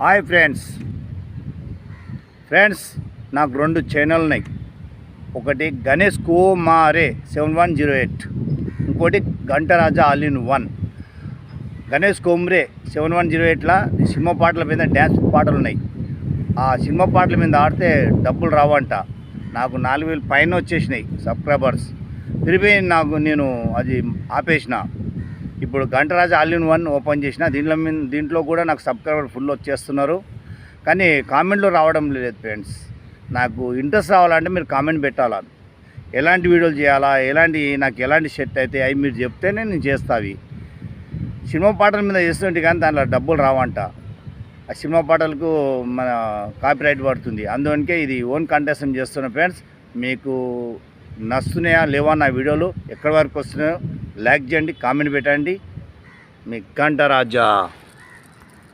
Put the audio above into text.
Hi friends. Friends నాకు రెండు channel ఉన్నాయి. ఒకటి Ganesh కుమారే seven one zero eight ఇంకోటి Gantaraja all in one Ganesh Kumre seven one zero ఎయిట్లో సినిమా పాటల మీద డ్యాన్స్ పాటలు ఉన్నాయి. ఆ సినిమా పాటల మీద ఆడితే డబ్బులు రావంట. నాకు నాలుగు వేలు పైన వచ్చేసినాయి సబ్స్క్రైబర్స్. తిరిగి నాకు నేను అది ఆపేసిన. ఇప్పుడు Gantaraju all in one open చేసిన దీంట్లో దీంట్లో కూడా నాకు సబ్స్క్రైబర్ ఫుల్ వచ్చేస్తున్నారు. కానీ కామెంట్లు రావడం లేదు ఫ్రెండ్స్. నాకు ఇంట్రెస్ట్ రావాలంటే మీరు కామెంట్ పెట్టాలా? ఎలాంటి వీడియోలు చేయాలా? ఎలాంటి నాకు ఎలాంటి షర్ట్ అయితే అవి మీరు చెప్తేనే నేను చేస్తా అవి. సినిమా పాటల మీద చేస్తుంటే కానీ దాంట్లో డబ్బులు రావంట. ఆ సినిమా పాటలకు మన కాపీరైట్ పడుతుంది. అందువనికే ఇది ఓన్ కంటెస్టం చేస్తున్న ఫ్రెండ్స్. మీకు నస్తున్నాయా లేవా నా వీడియోలు? ఎక్కడి వరకు వస్తున్నాయో లైక్ చేయండి కామెంట్ పెట్టండి. మీ కంటరాజా